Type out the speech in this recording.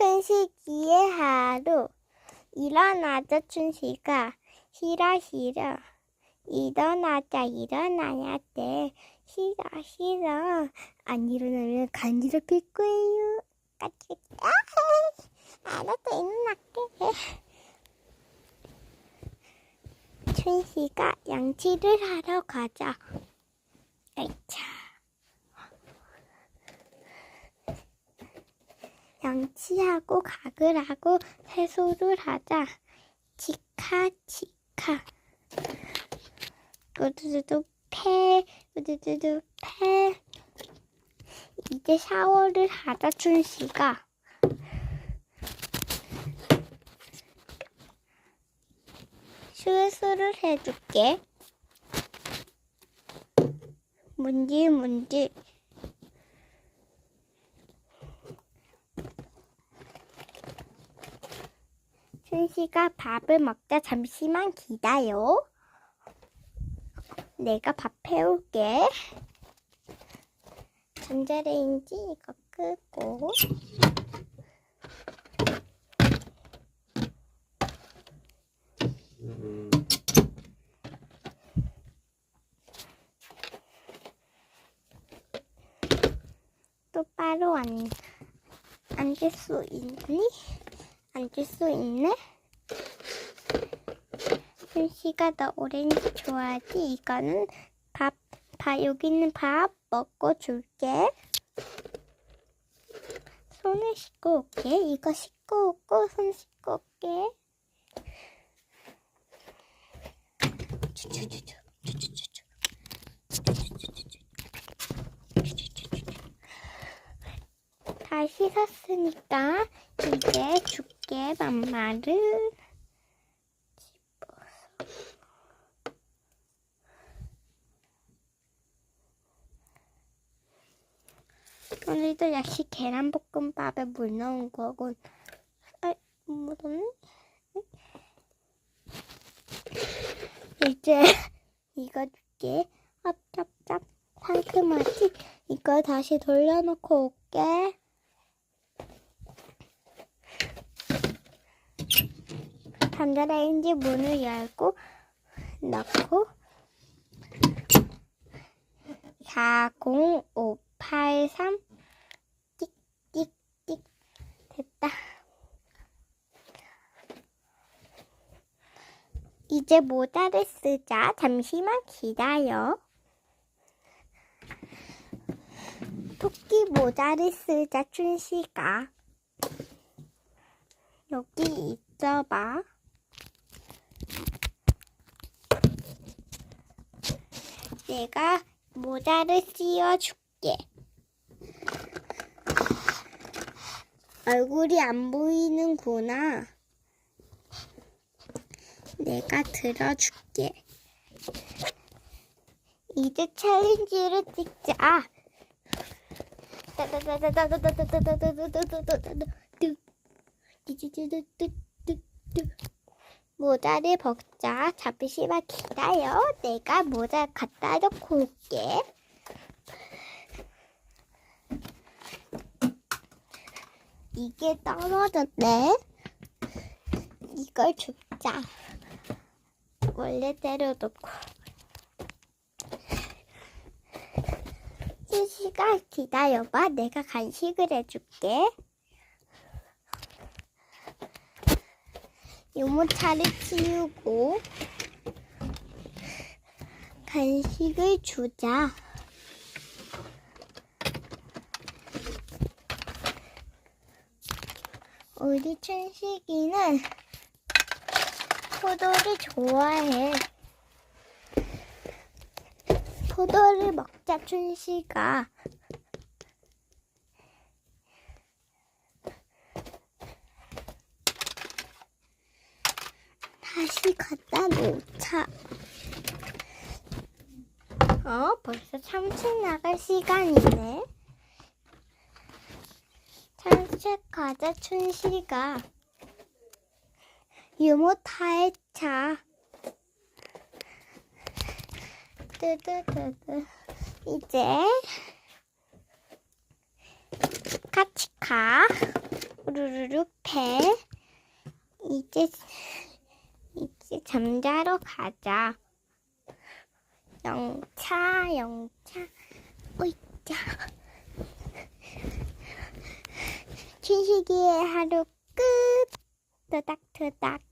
춘식이의 하루. 일어나자 춘식아. 싫어 싫어. 일어나자 일어나야 돼. 싫어 싫어. 안 일어나면 간지럽힐 거예요. 까치. 아, 알았어 일어날게. 춘식아 양치를 하러 가자. 아이차. 양치하고 가글 하고 세수를 하자. 치카 치카. 우두두두 패 우두두두 패. 이제 샤워를 하자 춘식아. 수술을 해줄게. 문지. 춘식아 밥을 먹자 잠시만 기다려. 내가 밥 해올게. 전자레인지 이거 끄고. 똑바로 앉, 앉을 수 있니? 앉을 수 있네? 순씨가 너 오렌지 좋아하지? 이거는 밥, 밥, 여기 있는 밥 먹고 줄게. 손을 씻고 올게. 이거 씻고 오고, 손 씻고 올게. 다 씻었으니까 이제 줄게 맘마를 집어서. 오늘도 역시 계란볶음밥에 물 넣은 거고 아 묻었네? 이제 이거 줄게. 짭짭짭. 상큼하지? 이거 다시 돌려놓고 올게 전자레인지 문을 열고 넣고 40583 띡띡띡 됐다. 이제 모자를 쓰자. 잠시만 기다려. 토끼 모자를 쓰자, 춘식아. 여기 있어봐. 내가 모자를 씌워줄게. 얼굴이 안 보이는구나. 내가 들어줄게. 이제 챌린지를 찍자. 모자를 벗자. 잠시만 기다려. 내가 모자 갖다 놓고 올게. 이게 떨어졌네. 이걸 줍자. 원래대로 놓고. 시시간 기다려봐. 내가 간식을 해줄게. 유모차를 치우고 간식을 주자. 우리 춘식이는 포도를 좋아해. 포도를 먹자, 춘식아. 다시 갖다 놓자. 어, 벌써 삼촌 나갈 시간이네. 산책하자, 춘식아. 유모타에 차. 뜨뜨뜨뜨. 이제 같이 가. 우르르르 배. 이제 이제 잠자러 가자. 영차 영차 오이자. 춘식이의 하루 끝. 토닥토닥.